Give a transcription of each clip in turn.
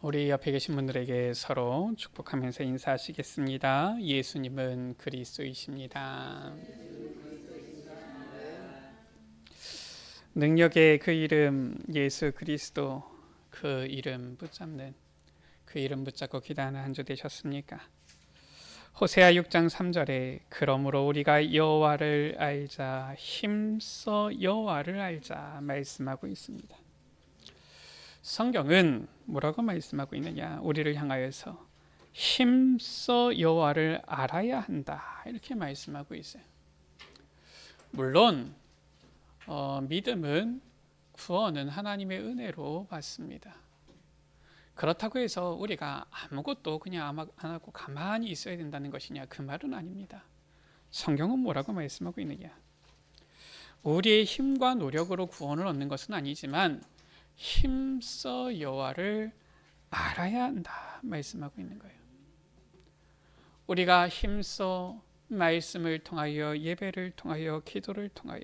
우리 옆에 계신 분들에게 서로 축복하면서 인사하시겠습니다. 예수님은 그리스도이십니다. 능력의 그 이름 예수 그리스도 그 이름 붙잡는 그 이름 붙잡고 기도하는 한 주 되셨습니까? 호세아 6장 3절에 그러므로 우리가 여호와를 알자 힘써 여호와를 알자 말씀하고 있습니다. 성경은 뭐라고 말씀하고 있느냐? 우리를 향하여서 힘써 여호와를 알아야 한다 이렇게 말씀하고 있어요. 물론 어, 믿음은 구원은 하나님의 은혜로 받습니다. 그렇다고 해서 우리가 아무것도 그냥 안 하고 가만히 있어야 된다는 것이냐 그 말은 아닙니다. 성경은 뭐라고 말씀하고 있느냐? 우리의 힘과 노력으로 구원을 얻는 것은 아니지만 힘써 여호와를 알아야 한다 말씀하고 있는 거예요. 우리가 힘써 말씀을 통하여 예배를 통하여 기도를 통하여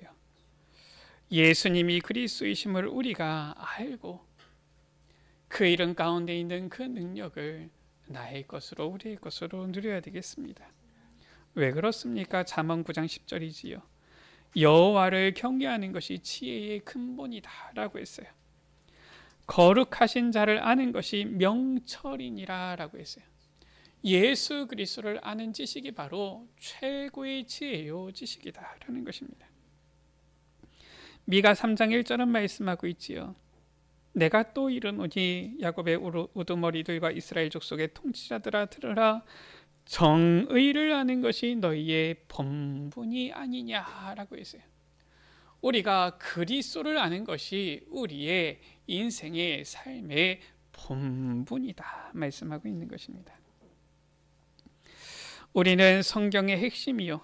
예수님이 그리스도이심을 우리가 알고 그 이름 가운데 있는 그 능력을 나의 것으로 우리의 것으로 누려야 되겠습니다. 왜 그렇습니까? 잠언 9장 10절이지요. 여호와를 경외하는 것이 지혜의 근본이다라고 했어요. 거룩하신 자를 아는 것이 명철이니라라고 했어요. 예수 그리스도를 아는 지식이 바로 최고의 지혜요 지식이다라는 것입니다. 미가 3장 1절은 말씀하고 있지요. 내가 또 이르노니 야곱의 우두머리들과 이스라엘 족속의 통치자들아 들으라 정의를 아는 것이 너희의 본분이 아니냐라고 했어요. 우리가 그리스도를 아는 것이 우리의 인생의 삶의 본분이다 말씀하고 있는 것입니다. 우리는 성경의 핵심이요.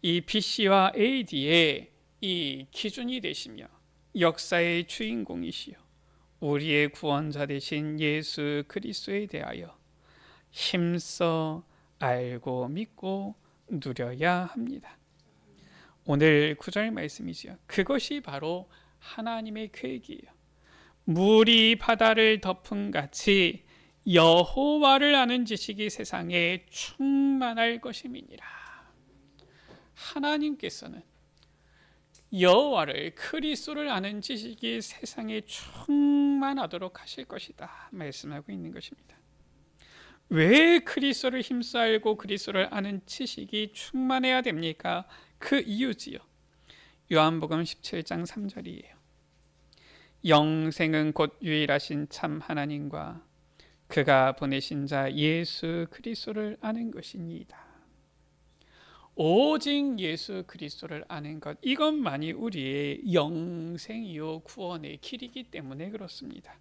이 BC와 AD의 이 기준이 되시며 역사의 주인공이시요 우리의 구원자 되신 예수 그리스도에 대하여 힘써 알고 믿고 누려야 합니다. 오늘 구절 말씀이지요. 그것이 바로 하나님의 계획이에요. 물이 바다를 덮은 같이 여호와를 아는 지식이 세상에 충만할 것임이니라. 하나님께서는 여호와를 그리스도를 아는 지식이 세상에 충만하도록 하실 것이다 말씀하고 있는 것입니다. 왜 그리스도를 힘써 알고 그리스도를 아는 지식이 충만해야 됩니까? 그 이유지요. 요한복음 17장 3절이에요. 영생은 곧 유일하신 참 하나님과 그가 보내신 자 예수 그리스도를 아는 것이니이다. 오직 예수 그리스도를 아는 것 이것만이 우리의 영생이요 구원의 길이기 때문에 그렇습니다.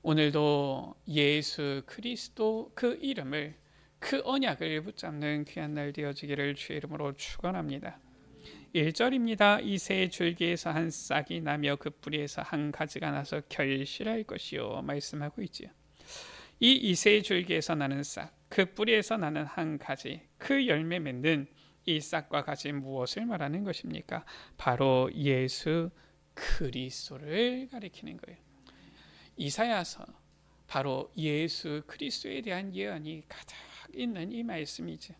오늘도 예수 그리스도 그 이름을 그 언약을 붙잡는 귀한 날 되어지기를 주의 이름으로 축원합니다. 1절입니다. 이 새 줄기에서 한 싹이 나며 그 뿌리에서 한 가지가 나서 결실할 것이요 말씀하고 있지요. 이 이세 줄기에서 나는 싹, 그 뿌리에서 나는 한 가지, 그 열매 맺는 이 싹과 가지 무엇을 말하는 것입니까? 바로 예수 그리스도를 가리키는 거예요. 이사야서 바로 예수 그리스도에 대한 예언이 가득 있는 이 말씀이죠.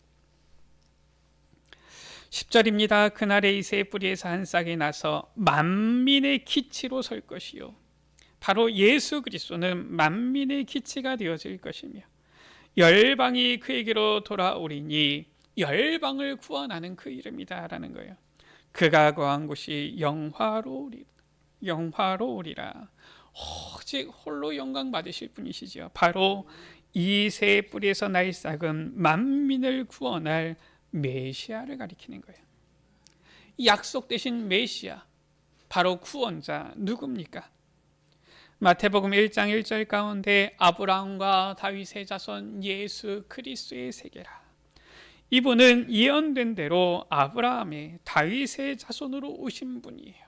10절입니다. 그날에 이새 뿌리에서 한 싹이 나서 만민의 기치로 설 것이요. 바로 예수 그리스도는 만민의 기치가 되어질 것이며 열방이 그에게로 돌아오리니 열방을 구원하는 그 이름이다라는 거예요. 그가 거한 곳이 영화로우리 영화로우리라. 오직 홀로 영광 받으실 분이시죠. 바로 이 새 뿌리에서 날 싹은 만민을 구원할 메시아를 가리키는 거예요. 약속 대신 메시아 바로 구원자 누굽니까? 마태복음 1장 1절 가운데 아브라함과 다윗의 자손 예수 그리스도의 세계라. 이분은 예언된 대로 아브라함의 다윗의 자손으로 오신 분이에요.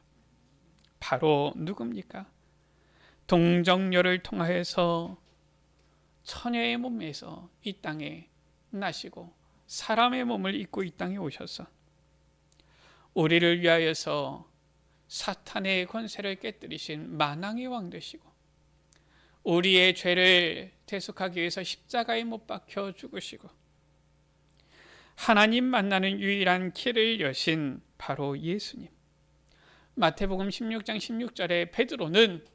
바로 누굽니까? 동정녀를 통하여서 처녀의 몸에서 이 땅에 나시고 사람의 몸을 입고 이 땅에 오셔서 우리를 위하여서 사탄의 권세를 깨뜨리신 만왕의 왕 되시고 우리의 죄를 대속하기 위해서 십자가에 못 박혀 죽으시고 하나님 만나는 유일한 길을 여신 바로 예수님. 마태복음 16장 16절에 베드로는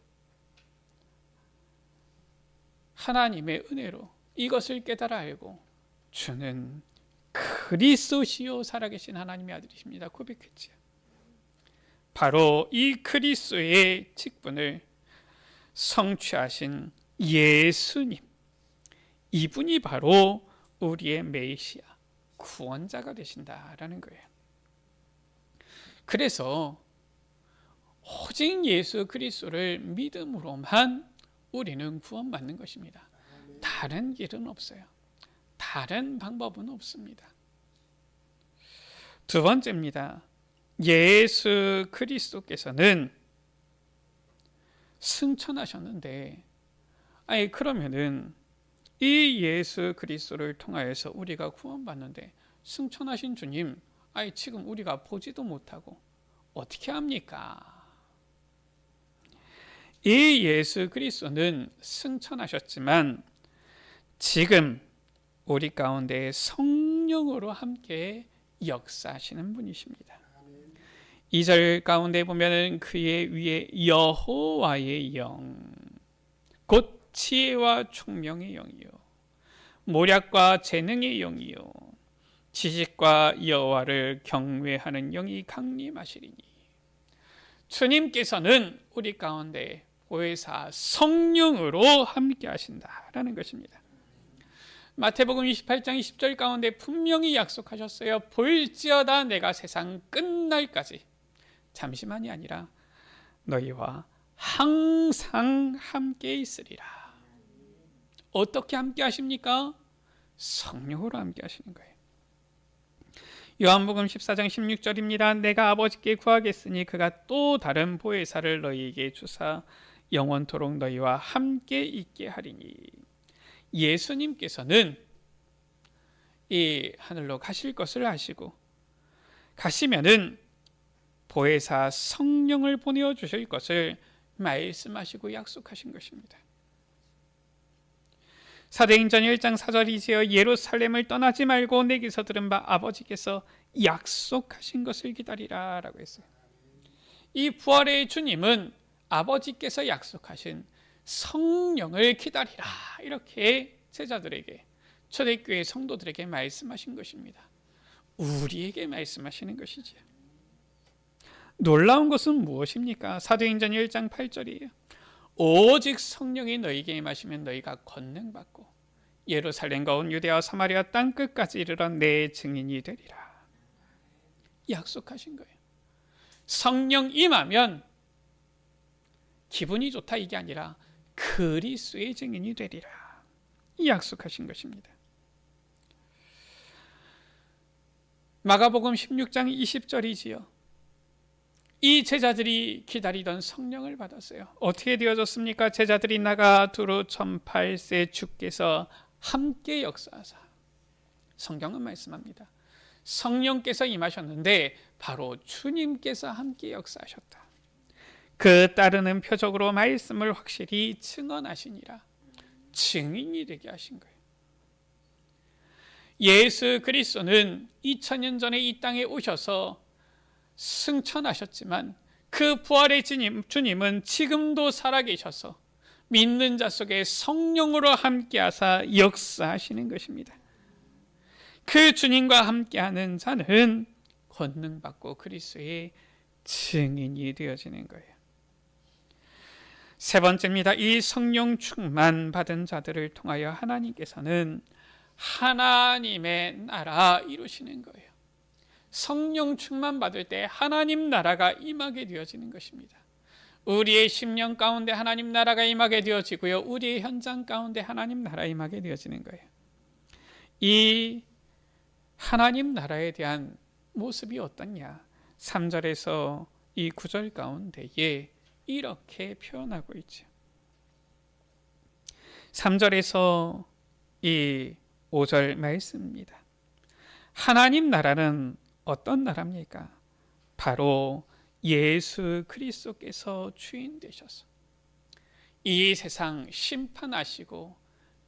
하나님의 은혜로 이것을 깨달아 알고 주는 그리스도시요 살아계신 하나님의 아들이십니다. 고백했지요. 바로 이 그리스도의 직분을 성취하신 예수님. 이분이 바로 우리의 메시아, 구원자가 되신다라는 거예요. 그래서 오직 예수 그리스도를 믿음으로만 우리는 구원받는 것입니다. 다른 길은 없어요. 다른 방법은 없습니다. 두 번째입니다. 예수 그리스도께서는 승천하셨는데, 아니 그러면은 이 예수 그리스도를 통하여서 우리가 구원받는데 승천하신 주님, 아니 지금 우리가 보지도 못하고 어떻게 합니까? 이 예수 그리스도는 승천하셨지만 지금 우리 가운데 성령으로 함께 역사하시는 분이십니다. 2절 가운데 보면은 그의 위에 여호와의 영, 곧 지혜와 총명의 영이요, 모략과 재능의 영이요, 지식과 여호와를 경외하는 영이 강림하시리니. 주님께서는 우리 가운데 보혜사 성령으로 함께 하신다라는 것입니다. 마태복음 28장 20절 가운데 분명히 약속하셨어요. 볼지어다 내가 세상 끝날까지 잠시만이 아니라 너희와 항상 함께 있으리라. 어떻게 함께 하십니까? 성령으로 함께 하시는 거예요. 요한복음 14장 16절입니다. 내가 아버지께 구하겠으니 그가 또 다른 보혜사를 너희에게 주사 영원토록 너희와 함께 있게 하리니 예수님께서는 이 하늘로 가실 것을 아시고 가시면은 보혜사 성령을 보내어 주실 것을 말씀하시고 약속하신 것입니다. 사도행전 1장 4절이지요 예루살렘을 떠나지 말고 내게서 들은 바 아버지께서 약속하신 것을 기다리라라고 했어요. 이 부활의 주님은 아버지께서 약속하신 성령을 기다리라 이렇게 제자들에게 초대교회 성도들에게 말씀하신 것입니다. 우리에게 말씀하시는 것이지요. 놀라운 것은 무엇입니까? 사도행전 1장 8절이에요. 오직 성령이 너희에게 임하시면 너희가 권능 받고 예루살렘과 온 유대와 사마리아 땅 끝까지 이르러 내 증인이 되리라. 약속하신 거예요. 성령 임하면 기분이 좋다 이게 아니라 그리스도의 증인이 되리라. 약속하신 것입니다. 마가복음 16장 20절이지요. 이 제자들이 기다리던 성령을 받았어요. 어떻게 되어졌습니까? 제자들이 나가 두루 1008세 주께서 함께 역사하사. 성경은 말씀합니다. 성령께서 임하셨는데 바로 주님께서 함께 역사하셨다. 그 따르는 표적으로 말씀을 확실히 증언하시니라. 증인이 되게 하신 거예요. 예수 그리스도는 2000년 전에 이 땅에 오셔서 승천하셨지만 그 부활의 주님, 주님은 지금도 살아계셔서 믿는 자 속에 성령으로 함께하사 역사하시는 것입니다. 그 주님과 함께하는 자는 권능 받고 그리스도의 증인이 되어지는 거예요. 세 번째입니다. 이 성령 충만 받은 자들을 통하여 하나님께서는 하나님의 나라 이루시는 거예요. 성령 충만 받을 때 하나님 나라가 임하게 되어지는 것입니다. 우리의 심령 가운데 하나님 나라가 임하게 되어지고요. 우리의 현장 가운데 하나님 나라 임하게 되어지는 거예요. 이 하나님 나라에 대한 모습이 어떻냐? 3절에서 이 9절 가운데에 이렇게 표현하고 있죠. 3절에서 이 5절 말씀입니다. 하나님 나라는 어떤 나라입니까? 바로 예수 그리스도께서 주인 되셔서 이 세상 심판하시고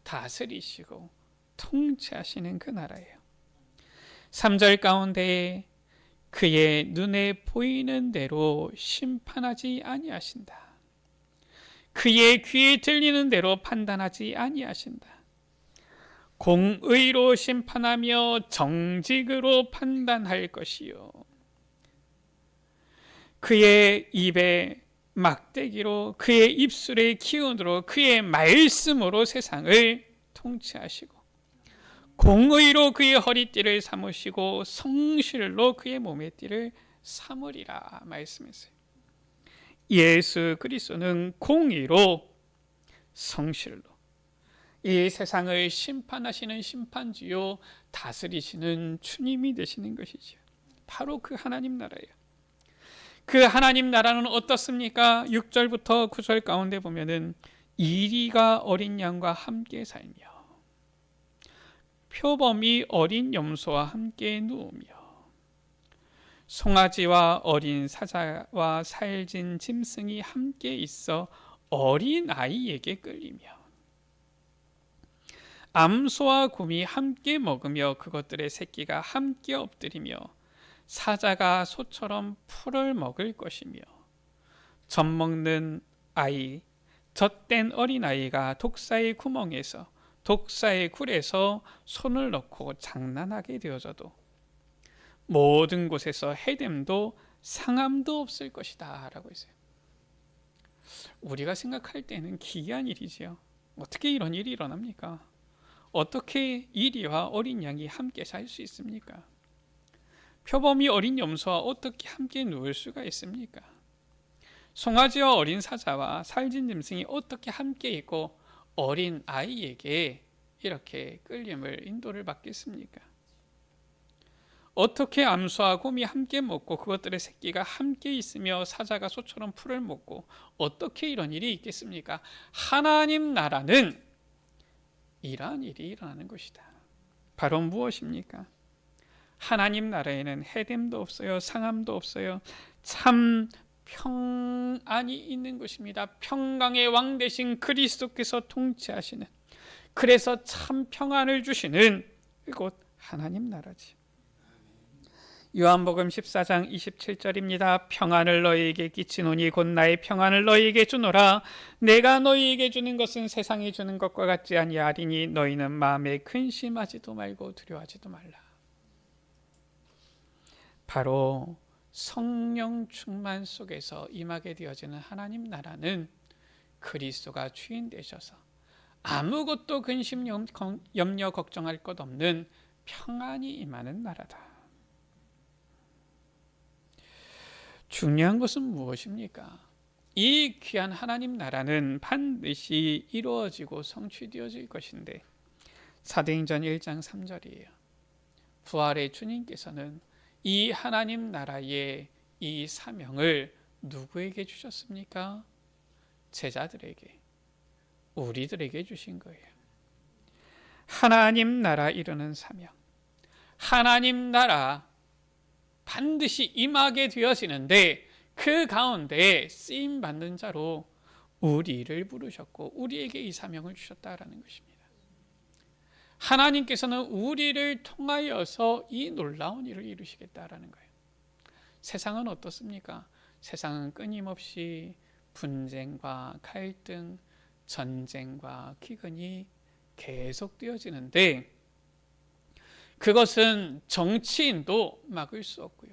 다스리시고 통치하시는 그 나라예요. 3절 가운데 그의 눈에 보이는 대로 심판하지 아니하신다. 그의 귀에 들리는 대로 판단하지 아니하신다. 공의로 심판하며 정직으로 판단할 것이요. 그의 입에 막대기로 그의 입술의 기운으로 그의 말씀으로 세상을 통치하시고 공의로 그의 허리띠를 삼으시고 성실로 그의 몸의 띠를 삼으리라 말씀했어요. 예수 그리스도는 공의로 성실로 이 세상을 심판하시는 심판주요 다스리시는 주님이 되시는 것이죠. 바로 그 하나님 나라예요. 그 하나님 나라는 어떻습니까? 6절부터 9절 가운데 보면은 이리가 어린 양과 함께 살며 표범이 어린 염소와 함께 누우며 송아지와 어린 사자와 살진 짐승이 함께 있어 어린 아이에게 끌리며 암소와 곰이 함께 먹으며 그것들의 새끼가 함께 엎드리며 사자가 소처럼 풀을 먹을 것이며 젖 먹는 아이 젖된 어린 아이가 독사의 구멍에서 독사의 굴에서 손을 넣고 장난하게 되어져도 모든 곳에서 해됨도 상함도 없을 것이다 라고 했어요. 우리가 생각할 때는 기이한 일이지요. 어떻게 이런 일이 일어납니까? 어떻게 이리와 어린 양이 함께 살 수 있습니까? 표범이 어린 염소와 어떻게 함께 누울 수가 있습니까? 송아지와 어린 사자와 살진 짐승이 어떻게 함께 있고 어린 아이에게 이렇게 끌림을 인도를 받겠습니까? 어떻게 암소와 곰이 함께 먹고 그것들의 새끼가 함께 있으며 사자가 소처럼 풀을 먹고 어떻게 이런 일이 있겠습니까? 하나님 나라는 이러한 일이 일어나는 것이다. 바로 무엇입니까? 하나님 나라에는 해됨도 없어요. 상함도 없어요. 참 평안이 있는 것입니다. 평강의 왕 대신 그리스도께서 통치하시는 그래서 참 평안을 주시는 이곳 하나님 나라지. 요한복음 14장 27절입니다. 평안을 너희에게 끼치노니 곧 나의 평안을 너희에게 주노라. 내가 너희에게 주는 것은 세상이 주는 것과 같지 아니하리니 너희는 마음에 근심하지도 말고 두려워하지도 말라. 바로 성령 충만 속에서 임하게 되어지는 하나님 나라는 그리스도가 주인 되셔서 아무것도 근심 염려 걱정할 것 없는 평안이 임하는 나라다. 중요한 것은 무엇입니까? 이 귀한 하나님 나라는 반드시 이루어지고 성취되어질 것인데 사도행전 1장 3절이에요. 부활의 주님께서는 이 하나님 나라의 이 사명을 누구에게 주셨습니까? 제자들에게, 우리들에게 주신 거예요. 하나님 나라 이루는 사명. 하나님 나라 반드시 임하게 되어지는데 그 가운데 쓰임 받는 자로 우리를 부르셨고 우리에게 이 사명을 주셨다라는 것입니다. 하나님께서는 우리를 통하여서 이 놀라운 일을 이루시겠다라는 거예요. 세상은 어떻습니까? 세상은 끊임없이 분쟁과 갈등, 전쟁과 기근이 계속되어지는데 그것은 정치인도 막을 수 없고요.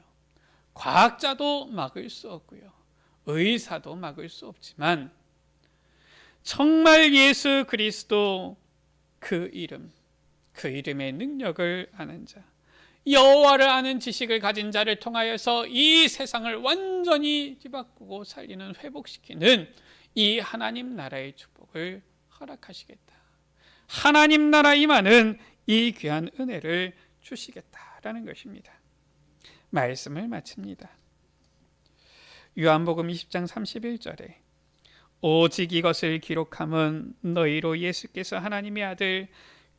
과학자도 막을 수 없고요. 의사도 막을 수 없지만 정말 예수 그리스도 그 이름 그 이름의 능력을 아는 자, 여호와를 아는 지식을 가진 자를 통하여서 이 세상을 완전히 뒤바꾸고 살리는 회복시키는 이 하나님 나라의 축복을 허락하시겠다. 하나님 나라 임하는 이 귀한 은혜를 주시겠다라는 것입니다. 말씀을 마칩니다. 요한복음 20장 31절에 오직 이것을 기록함은 너희로 예수께서 하나님의 아들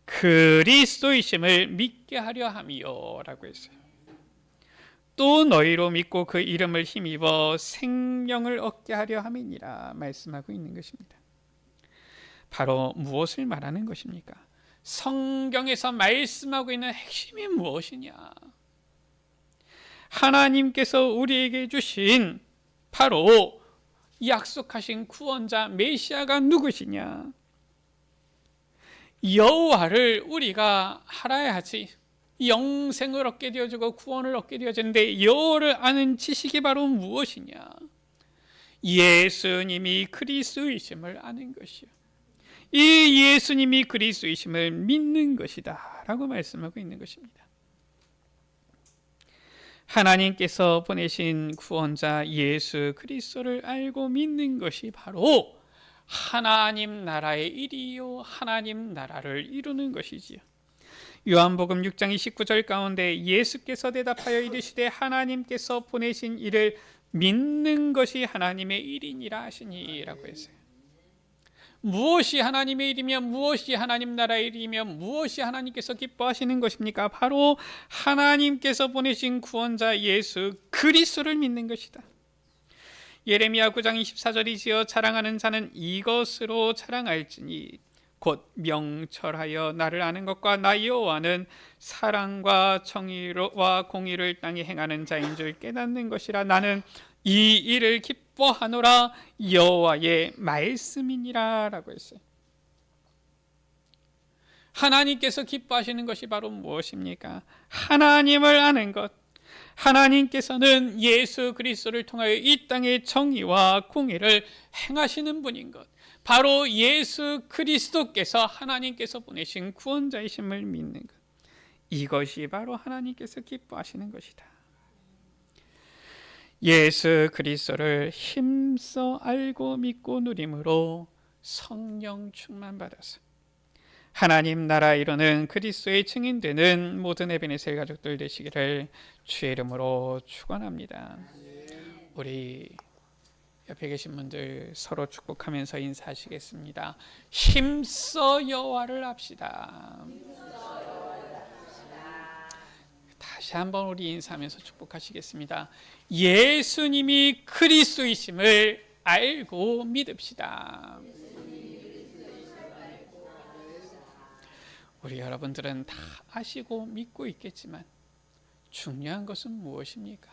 그리스도이심을 믿게 하려 함이요라고 했어요. 또 너희로 믿고 그 이름을 힘입어 생명을 얻게 하려 함이니라 말씀하고 있는 것입니다. 바로 무엇을 말하는 것입니까? 성경에서 말씀하고 있는 핵심이 무엇이냐? 하나님께서 우리에게 주신 바로 약속하신 구원자 메시아가 누구시냐? 여호와를 우리가 알아야 하지. 영생을 얻게 되어지고 구원을 얻게 되어지는데 여호와를 아는 지식이 바로 무엇이냐? 예수님이 그리스도이심을 아는 것이요. 이 예수님이 그리스도이심을 믿는 것이다라고 말씀하고 있는 것입니다. 하나님께서 보내신 구원자 예수 그리스도를 알고 믿는 것이 바로 하나님 나라의 일이요 하나님 나라를 이루는 것이지요. 요한복음 6장 29절 가운데 예수께서 대답하여 이르시되 하나님께서 보내신 이를 믿는 것이 하나님의 일이니라 하시니라고 했어요. 무엇이 하나님의 일이며 무엇이 하나님 나라의 일이며 무엇이 하나님께서 기뻐하시는 것입니까? 바로 하나님께서 보내신 구원자 예수 그리스도를 믿는 것이다. 예레미야 9장 24절이지요. 자랑하는 자는 이것으로 자랑할지니 곧 명철하여 나를 아는 것과 나 여호와는 사랑과 정의와 공의를 땅에 행하는 자인 줄 깨닫는 것이라 나는 이 일을 기뻐하노라 여호와의 말씀이니라라고 했어요. 하나님께서 기뻐하시는 것이 바로 무엇입니까? 하나님을 아는 것. 하나님께서는 예수 그리스도를 통하여 이 땅의 정의와 공의를 행하시는 분인 것. 바로 예수 그리스도께서 하나님께서 보내신 구원자이심을 믿는 것. 이것이 바로 하나님께서 기뻐하시는 것이다. 예수 그리스도를 힘써 알고 믿고 누림으로 성령 충만 받아서 하나님 나라 이루는 그리스도의 증인되는 모든 에베네셀 가족들 되시기를 주의 이름으로 축원합니다. 우리 옆에 계신 분들 서로 축복하면서 인사하시겠습니다. 힘써 여호와를 합시다. 다시 한번 우리 인사하면서 축복하시겠습니다. 예수님이 그리스도이심을 알고 믿읍시다. 우리 여러분들은 다 아시고 믿고 있겠지만 중요한 것은 무엇입니까?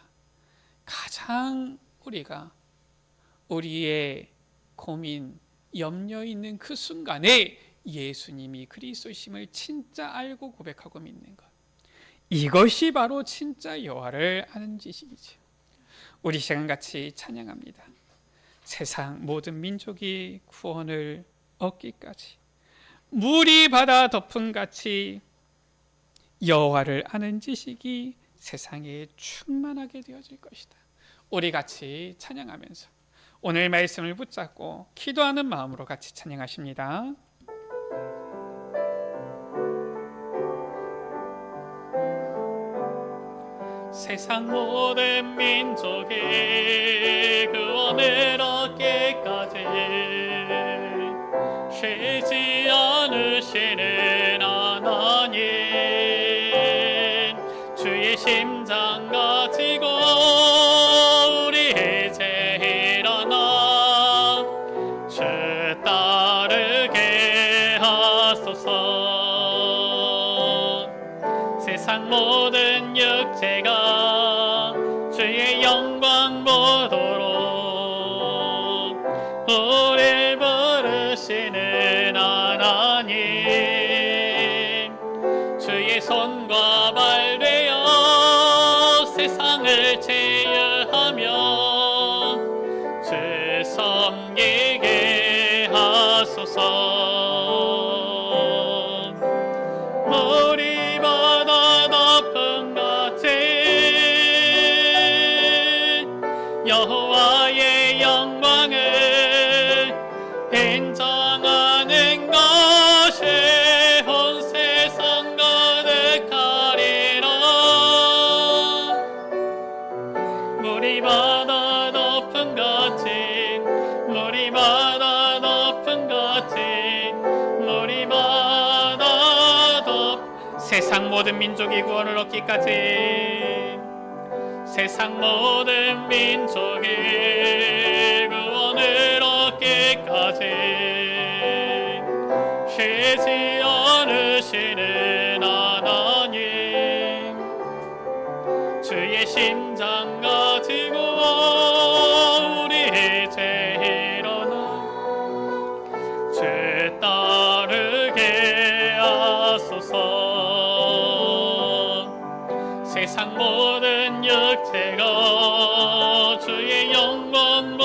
가장 우리가 우리의 고민, 염려 있는 그 순간에 예수님이 그리스도심을 진짜 알고 고백하고 믿는 것. 이것이 바로 진짜 여호와를 아는 지식이죠. 우리 시간 같이 찬양합니다. 세상 모든 민족이 구원을 얻기까지 물이 바다 덮음 같이 여호와를 아는 지식이 세상에 충만하게 되어질 것이다. 우리 같이 찬양하면서 오늘 말씀을 붙잡고 기도하는 마음으로 같이 찬양하십니다. 세상 모든 민족이 구원을 얻기까지 쉬지 않으시는 하나님 주의 심장 가지고 우리 이제 일어나 주 따르게 하소서. 세상 모든 육체가 주의 영광 보도록 세상 모든 민족이 구원을 얻기까지. 세상 모든 민족이 구원을 얻기까지. 쉬지 않으시는 세상 모든 육체가 주의 영광 보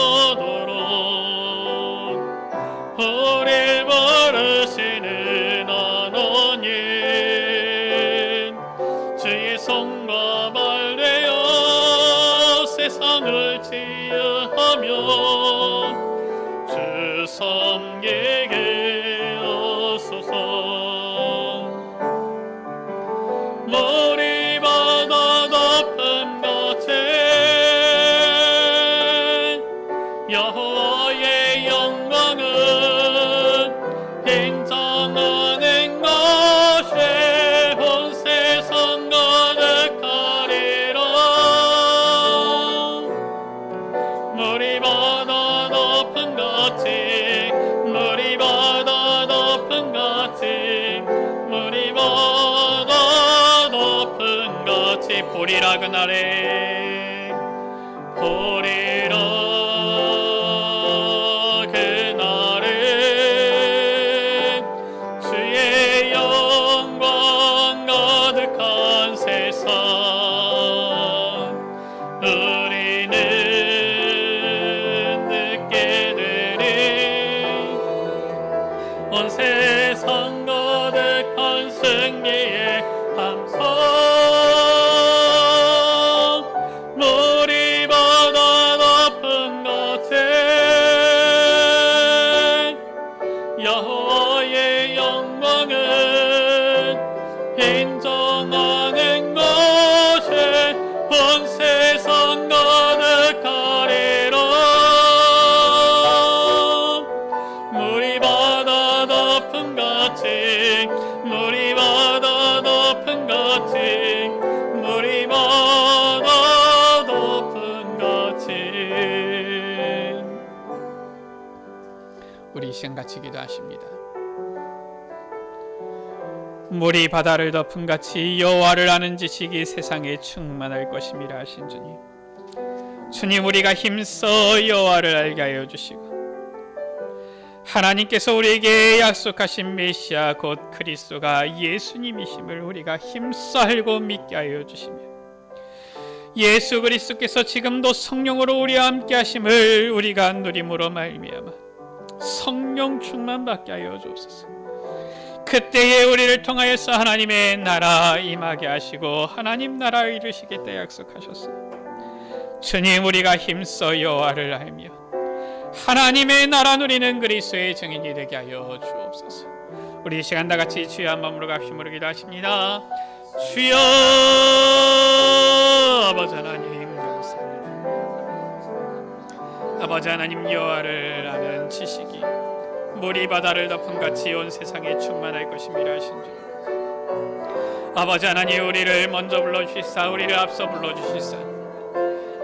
같이 보리 같이 기도 하십니다. 물이 바다를 덮은 같이 여호와를 아는 지식이 세상에 충만할 것임이라 하신 주님. 주님 우리가 힘써 여호와를 알게 하여 주시고 하나님께서 우리에게 약속하신 메시아 곧 그리스도가 예수님이심을 우리가 힘써 알고 믿게 하여 주시며 예수 그리스도께서 지금도 성령으로 우리와 함께 하심을 우리가 누림으로 말미암아 성령 충만 받게 하여 주옵소서. 그때에 우리를 통하여서 하나님의 나라 임하게 하시고 하나님 나라 이루시겠다 약속하셨어요. 주님 우리가 힘써 여호와를 알며 하나님의 나라 누리는 그리스도의 증인이 되게 하여 주옵소서. 우리 이 시간 다 같이 주여 한 마음으로 갑심으로 기도하십니다. 주여 아버지 하나님. 아버지 하나님 여호와를 아는 지식이 물이 바다를 덮은 같이 온 세상에 충만할 것임이라 하신 줄. 아버지 하나님 우리를 먼저 불러 주시사 우리를 앞서 불러 주시사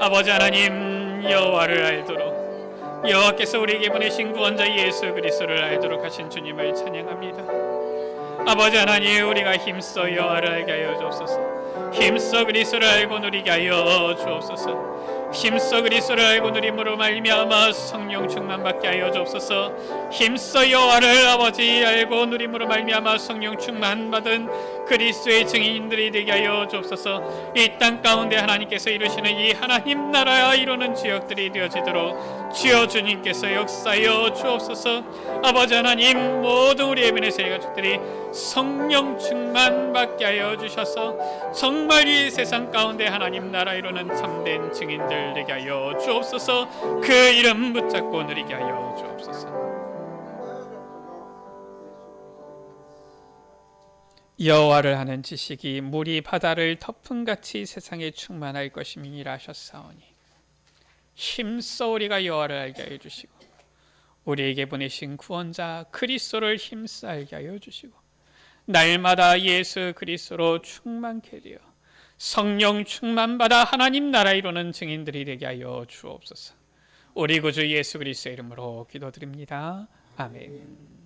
아버지 하나님 여호와를 알도록 여호와께서 우리에게 보내신 구원자 예수 그리스도를 알도록 하신 주님을 찬양합니다. 아버지 하나님 우리가 힘써 여호와를 알게 하여 주옵소서. 힘써 그리스도를 알고 누리게 하여 주옵소서. 힘써 그리스도를 알고 누림으로 말미암아 성령 충만 받게 하여 주옵소서. 힘써 여호와를 아버지 알고 누림으로 말미암아 성령 충만 받은 그리스도의 증인들이 되게 하여 주옵소서. 이 땅 가운데 하나님께서 이루시는 이 하나님 나라야 이루는 지역들이 되어지도록 주여 주님께서 역사여 주옵소서. 아버지 하나님 모든 우리 에베네셀 가족들이 성령 충만 받게 하여 주셔서 정말 이 세상 가운데 하나님 나라 이루는 참된 증인들 되게 하여 주옵소서. 그 이름 붙잡고 누리게 하여 주옵소서. 여호와를 아는 지식이 물이 바다를 덮은 같이 세상에 충만할 것임이라 하셨사오니 힘써 우리가 여호와를 알게 하여 주시고 우리에게 보내신 구원자 그리스도를 힘써 알게 하여 주시고 날마다 예수 그리스도로 충만케 되어 성령 충만받아 하나님 나라 이루는 증인들이 되게 하여 주옵소서. 우리 구주 예수 그리스도의 이름으로 기도드립니다. 아멘.